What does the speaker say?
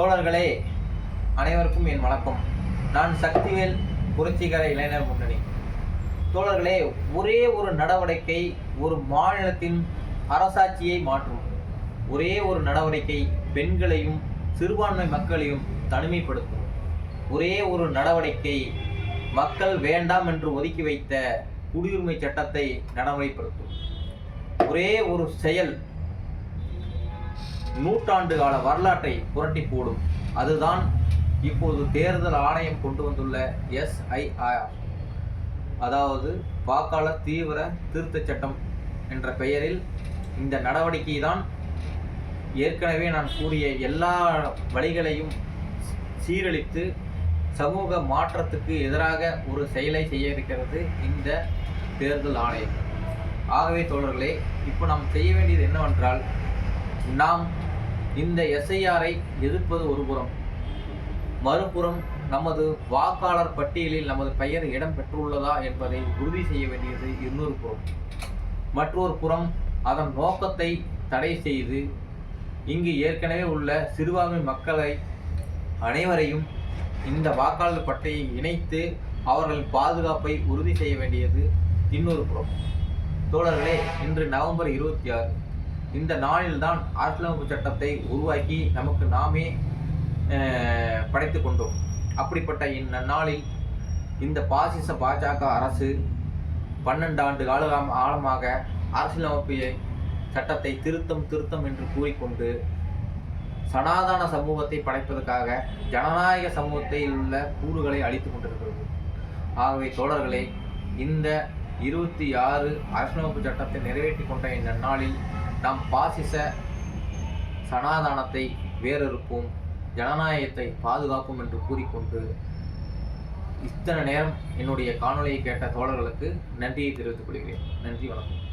தோழர்களே அனைவருக்கும் என் வணக்கம். நான் சக்திவேல் புரட்சிகர இளைஞர் முன்னணி. தோழர்களே ஒரே ஒரு நடவடிக்கை ஒரு மாநிலத்தின் அரசாட்சியை மாற்றும். ஒரே ஒரு நடவடிக்கை பெண்களையும் சிறுபான்மை மக்களையும் தனிமைப்படுத்தும். ஒரே ஒரு நடவடிக்கை மக்கள் வேண்டாம் என்று ஒதுக்கி வைத்த குடியுரிமை சட்டத்தை நடைமுறைப்படுத்தும். ஒரே ஒரு செயல் நூற்றாண்டு கால வரலாற்றை புரட்டி போடும். அதுதான் இப்போது தேர்தல் ஆணையம் கொண்டு வந்துள்ள எஸ்ஐஆர் அதாவது வாக்காளர் தீவிர திருத்தச் சட்டம் என்ற பெயரில் இந்த நடவடிக்கை தான் ஏற்கனவே நான் கூறிய எல்லா வழிகளையும் சீரழித்து சமூக மாற்றத்துக்கு எதிராக ஒரு செயலை செய்ய இருக்கிறது இந்த தேர்தல் ஆணையம். ஆகவே தோழர்களே இப்போ நாம் செய்ய வேண்டியது என்னவென்றால் நாம் இந்த எஸ்ஐஆரை எதிர்ப்பது ஒருபுறம் மறுபுறம் நமது வாக்காளர் பட்டியலில் நமது பெயர் இடம் பெற்றுள்ளதா என்பதை உறுதி செய்ய வேண்டியது இன்னொரு புறம். மற்றொரு புறம் அதன் நோக்கத்தை தடை செய்து இங்கு ஏற்கனவே உள்ள சிறுபான்மை மக்களை அனைவரையும் இந்த வாக்காளர் பட்டையை இணைத்து அவர்களின் பாதுகாப்பை உறுதி செய்ய வேண்டியது இன்னொரு புறம். தோழர்களே இன்று நவம்பர் இருபத்தி ஆறு. இந்த நாளில்தான் அரசியலமைப்பு சட்டத்தை உருவாக்கி நமக்கு நாமே படைத்து கொண்டோம். அப்படிப்பட்ட இந்நாளில் இந்த பாசிச பாஜக அரசு பன்னெண்டு ஆண்டு கால ஆழமாக அரசியலமைப்பு சட்டத்தை திருத்தம் திருத்தம் என்று கூறிக்கொண்டு சனாதன சமூகத்தை படைப்பதற்காக ஜனநாயக சமூகத்தில் உள்ள கூறுகளை அழித்துக் கொண்டிருக்கிறது. ஆகவே தோழர்களே இந்த இருபத்தி ஆறு அரசியலமைப்பு சட்டத்தை நிறைவேற்றி கொண்ட இந்த நாளில் நாம் பாசிச சனாதானத்தை வேறறுப்போம் ஜனநாயகத்தை பாதுகாப்போம் என்று கூறிக்கொண்டு இத்தனை நேரம் என்னுடைய காணொலியை கேட்ட தோழர்களுக்கு நன்றியை தெரிவித்துக் கொள்கிறேன். நன்றி வணக்கம்.